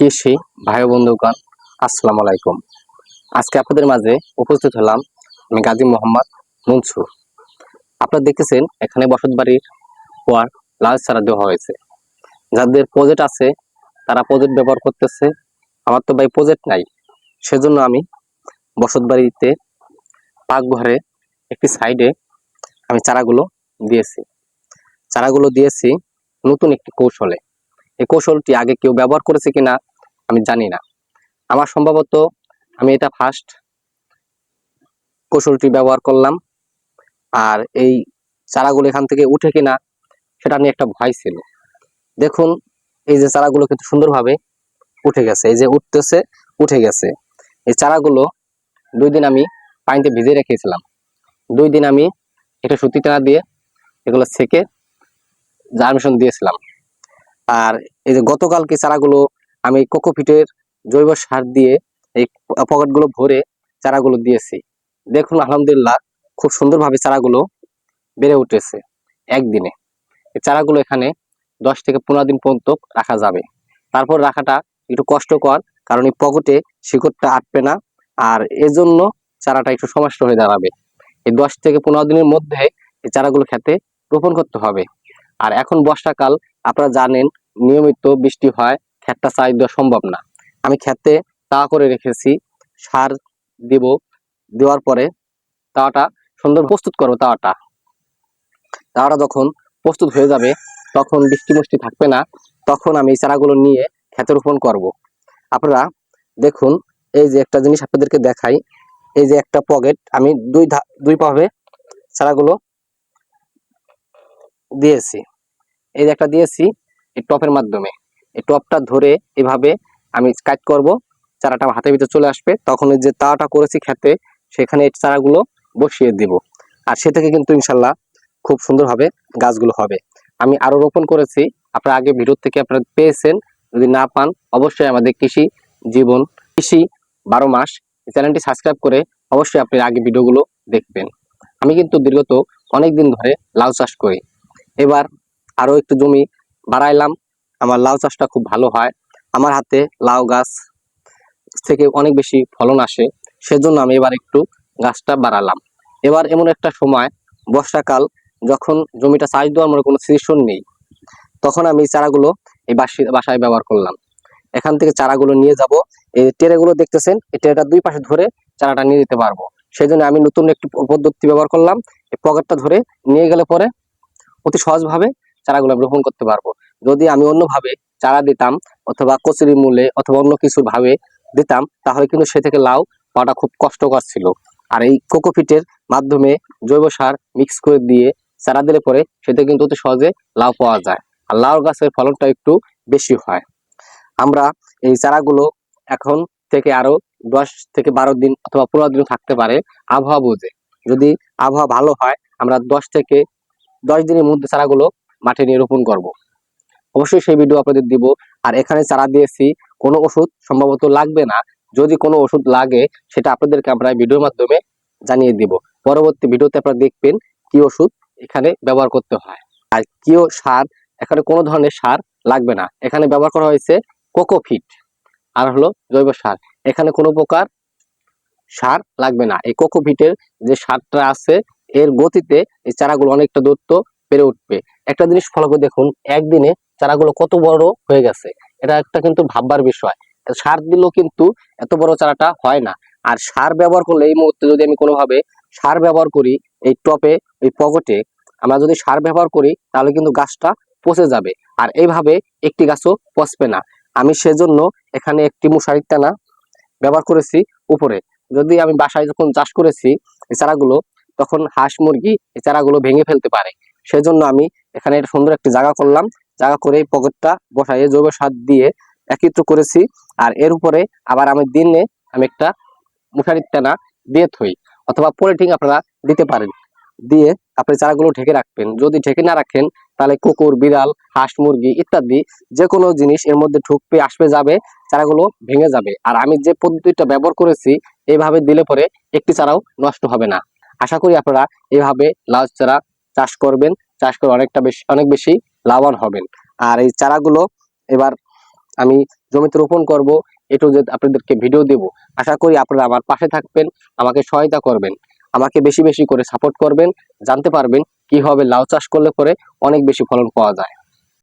কৃষি ভাই বন্ধুগণ, আসসালামু আলাইকুম। আজকে আপনাদের মাঝে উপস্থিত হলাম আমি গাজী মোহাম্মদ মনসুর আপনারা দেখতেছেন, এখানে বসত বাড়ির পর লাল চারা দেওয়া হয়েছে। যাদের প্রজেক্ট আছে, তারা প্রজেক্ট ব্যবহার করতেছে। আমার তো ভাই প্রজেক্ট নাই, সেজন্য আমি বসত বাড়িতে পাকঘরে একটি সাইডে আমি চারাগুলো দিয়েছি। চারাগুলো দিয়েছি নতুন একটি কৌশলে। এই কৌশলটি আগে কেউ ব্যবহার করেছে কিনা আমি জানি না। আমার সম্ভবত আমি এটা ফার্স্ট কৌশলটি ব্যবহার করলাম আর এই চারাগুলো এখান থেকে উঠে কিনা সেটা নিয়ে একটা ভয় ছিল। দেখুন, এই যে চারাগুলো কিন্তু সুন্দরভাবে উঠে গেছে, এই যে উঠতেছে, উঠে গেছে। এই চারাগুলো দুই দিন আমি পানিতে ভিজে রেখেছিলাম। দুই দিন আমি এটা সুতি টানা দিয়ে এগুলো ছেঁকে জার্মিশন দিয়েছিলাম। আর এই যে গতকালকে চারাগুলো আমি কোকোপিটের জৈব সার দিয়ে এই পকেটগুলো ভরে চারাগুলো দিয়েছি। দেখুন, আলহামদুলিল্লাহ খুব সুন্দরভাবে চারাগুলো বেড়ে উঠেছে একদিনে। এই চারাগুলো এখানে দশ থেকে পনেরো দিন পর্যন্ত রাখা যাবে। তারপর রাখাটা একটু কষ্টকর, কারণ এই পকেটে শিকড়টা আটবে না আর এজন্য চারাটা একটু সমস্যা হয়ে দাঁড়াবে। এই দশ থেকে পনেরো দিনের মধ্যে এই চারাগুলো খেতে রোপণ করতে হবে। আর এখন বর্ষাকাল, আপনারা জানেন, নিয়মিত বৃষ্টি হয় ক্ষেতটা চাষ দেওয়া সম্ভব না। আমি ক্ষেতে তা করে রেখেছি, সার দিব, দেওয়ার পরে তাওয়াটা সুন্দর প্রস্তুত করব তাওয়াটা তাওয়াটা যখন প্রস্তুত হয়ে যাবে, তখন বৃষ্টি মুষ্টি থাকবে না, তখন আমি চারাগুলো নিয়ে ক্ষেতে রোপণ করব। আপনারা দেখুন, এই যে একটা জিনিস আপনাদেরকে দেখাই, এই যে একটা পকেট, আমি দুই দুই পাবে চারাগুলো দিয়েছি। এই যে একটা দিয়েছি, এই টপের মাধ্যমে। এই টপটা ধরে এভাবে আমি কাজ করব। চারাটা হাতের ভিতরে চলে আসবে। তখন যে তাওয়াটা করেছি খেতে, সেখানে এই চারাগুলো বসিয়ে দিব। আর সে থেকে কিন্তু ইনশাল্লাহ খুব সুন্দরভাবে গাছগুলো হবে। আমি আরও রোপণ করেছি। আপনারা আগে ভিডিও থেকে আপনারা পেয়েছেন। যদি না পান, অবশ্যই আমাদের কৃষি জীবন, কৃষি বারো মাস চ্যানেলটি সাবস্ক্রাইব করে অবশ্যই আপনি আগে ভিডিওগুলো দেখবেন। আমি কিন্তু দীর্ঘত অনেক দিন ধরে লাউ চাষ করি। এবার আরও একটু জমি বাড়াইলাম। আমার লাউ চাষটা খুব ভালো হয়। আমার হাতে লাউ গাছ থেকে অনেক বেশি ফলন আসে, সেজন্য আমি এবার একটু গাছটা বাড়ালাম। এবার এমন একটা সময়, বর্ষাকাল, যখন জমিটা চাষ দেওয়ার মনে কোনো সিজন নেই, তখন আমি চারাগুলো এই বাসি বাসায় ব্যবহার করলাম। এখান থেকে চারাগুলো নিয়ে যাব। এই টেরেগুলো দেখতেছেন, এই টেরেটা দুই পাশে ধরে চারাটা নিয়ে যেতে পারব। সেই জন্য আমি নতুন একটি পদ্ধতি ব্যবহার করলাম। এই পকেটটা ধরে নিয়ে গেলে পরে অতি সহজভাবে চারাগুলো আমি রোপণ করতে পারব। যদি আমি অন্যভাবে চারা দিতাম অথবা কচুরি মূলে অথবা অন্য কিছু ভাবে দিতাম, তাহলে কিন্তু সে থেকে লাউ পাওয়াটা খুব কষ্টকর ছিল। আর এই কোকোপিটের মাধ্যমে জৈব সার মিক্স করে দিয়ে চারা দিলে পরে সেটা কিন্তু অতি সহজে লাউ পাওয়া যায়। আর লাউ গাছের ফলনটা একটু বেশি হয়। আমরা এই চারাগুলো এখন থেকে আরও দশ থেকে বারো দিন অথবা পনেরো দিন থাকতে পারে আবহাওয়া বুঝে। যদি আবহাওয়া ভালো হয়, আমরা দশ থেকে দশ দিনের মধ্যে চারাগুলো মাঠে নিয়ে রোপণ করব। অবশ্যই সেই ভিডিও আপনাদের দিব। আর এখানে চারা দিয়েছি কোনো ওষুধ সম্ভবত লাগবে না। যদি কোনো ওষুধ লাগে, সেটা আপনাদেরকে আমরা ভিডিওর মাধ্যমে জানিয়ে দিব। পরবর্তী ভিডিওতে আপনারা দেখবেন কি ওষুধ এখানে ব্যবহার করতে হয়। আর কিও সার, এখানে কোনো ধরনের সার লাগবে না। এখানে ব্যবহার করা হয়েছে কোকোফিট। আর হলো জৈব সার। এখানে কোনো প্রকার সার লাগবে না। এই কোকোফিটের যে সারটা আছে, এর গতিতে এই চারাগুলো অনেকটা দূরত্ব বেড়ে উঠবে। একটা জিনিস ফলো করে দেখুন, একদিনে চারাগুলো কত বড় হয়ে গেছে, এটা একটা কিন্তু ভাববার বিষয়। সার দিলেও কিন্তু এত বড় চারাটা হয় না। আর সার ব্যবহার করলে এই মুহূর্তে যদি আমি কোনোভাবে সার ব্যবহার করি, এই টপে, এই পকেটে, আমরা যদি সার ব্যবহার করি, তাহলে কিন্তু গাছটা পচে যাবে। আর এইভাবে একটি গাছও পচবে না। আমি সেজন্য এখানে একটি মশারির টানা ব্যবহার করেছি উপরে। যদি আমি বাসায় যখন চাষ করেছি, এই চারাগুলো, তখন হাঁস মুরগি এই চারাগুলো ভেঙে ফেলতে পারে। সেজন্য আমি এখানে সুন্দর একটি জায়গা করলাম। জায়গা করে পকেটটা বসাইয়ে জৈব সার দিয়ে একত্র করেছি। আর এর উপরে আবার আমি দিনে আমি একটা মশারির টানা দিয়ে থই, অথবা পলিথিন আপনারা দিতে পারেন। দিয়ে আপনি চারাগুলো ঢেকে রাখবেন। যদি ঢেকে না রাখেন, তাহলে কুকুর, বিড়াল, হাঁস, মুরগি ইত্যাদি যে কোনো জিনিস এর মধ্যে ঢুকবে, আসবে, যাবে, চারাগুলো ভেঙে যাবে। আর আমি যে পদ্ধতিটা ব্যবহার করেছি, এইভাবে দিলে পরে একটি চারাও নষ্ট হবে না। আশা করি আপনারা এইভাবে লাউ চারা চাষ করবেন। চাষ করে অনেকটা বেশি, অনেক বেশি লাভবান হবেন। আর এই চারাগুলো এবার আমি জমিতে রোপণ করব, এটু যে আপনাদেরকে ভিডিও দেব। আশা করি আপনারা আমার পাশে থাকবেন, আমাকে সহায়তা করবেন, আমাকে বেশি বেশি করে সাপোর্ট করবেন, জানতে পারবেন কীভাবে লাউ চাষ করলে পরে অনেক বেশি ফলন পাওয়া যায়।